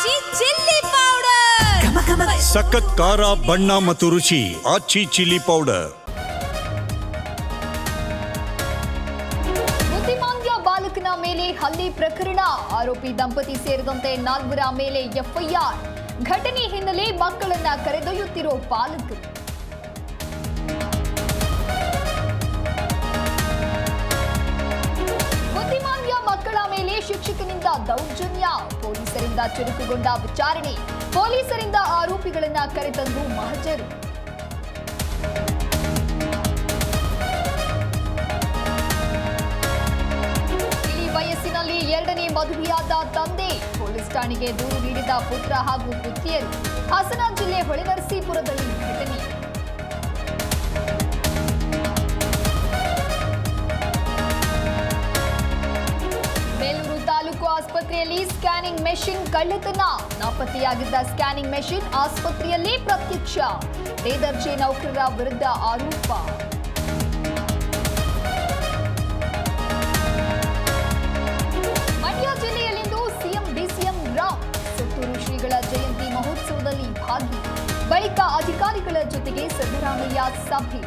ಆಚಿ chilli powder ಸಖತ್ ಖಾರ ಬಣ್ಣ ಮತ್ತು ರುಚಿ ಆಚಿ ಚಿಲ್ಲಿ ಪೌಡರ್ ಬುದ್ಧಿಮಾಂದ್ಯ ಬಾಲಕನ ಮೇಲೆ ಹಲ್ಲೆ ಪ್ರಕರಣ. ಆರೋಪಿ ದಂಪತಿ ಸೇರಿದಂತೆ ನಾಲ್ವರ ಮೇಲೆ ಎಫ್ಐಆರ್. ಘಟನೆ ಹಿನ್ನೆಲೆ ಮಕ್ಕಳನ್ನ ಕರೆದೊಯ್ಯುತ್ತಿರೋ ಪಾಲಕರು ದೌರ್ಜನ್ಯ ಪೊಲೀಸರಿಂದ ಚುರುಕುಗೊಂಡ ವಿಚಾರಣೆ. ಪೊಲೀಸರಿಂದ ಆರೋಪಿಗಳನ್ನ ಕರೆತಂದು ಮಹಜರು. ವಯಸ್ಸಿನಲ್ಲಿ ಎರಡನೇ ಮದುವೆಯಾದ ತಂದೆ ಪೊಲೀಸ್ ಠಾಣೆಗೆ ದೂರು ನೀಡಿದ ಪುತ್ರ ಹಾಗೂ ಪುತ್ರಿಯರು. ಹಾಸನ ಜಿಲ್ಲೆ ಹೊಳೆನರಸೀಪುರದಲ್ಲಿ ತಾಲೂಕು ಆಸ್ಪತ್ರೆಯಲ್ಲಿ ಸ್ಕ್ಯಾನಿಂಗ್ ಮೆಷಿನ್ ಕಳ್ಳತನ. ನಾಪತ್ತೆಯಾಗಿದ್ದ ಸ್ಕ್ಯಾನಿಂಗ್ ಮೆಷಿನ್ ಆಸ್ಪತ್ರೆಯಲ್ಲಿ ಪ್ರತ್ಯಕ್ಷ. ಬೇದರ್ಜೆ ನೌಕರರ ವಿರುದ್ಧ ಆರೋಪ. ಮಂಡ್ಯ ಜಿಲ್ಲೆಯಲ್ಲಿಂದು ಸಿಎಂ, ಡಿಸಿಎಂ ರಾವ್. ಸುತ್ತೂರು ಶ್ರೀಗಳ ಜಯಂತಿ ಮಹೋತ್ಸವದಲ್ಲಿ ಭಾಗಿ. ಬಳಿಕ ಅಧಿಕಾರಿಗಳ ಜೊತೆಗೆ ಸಿದ್ದರಾಮಯ್ಯ ಸಭೆ.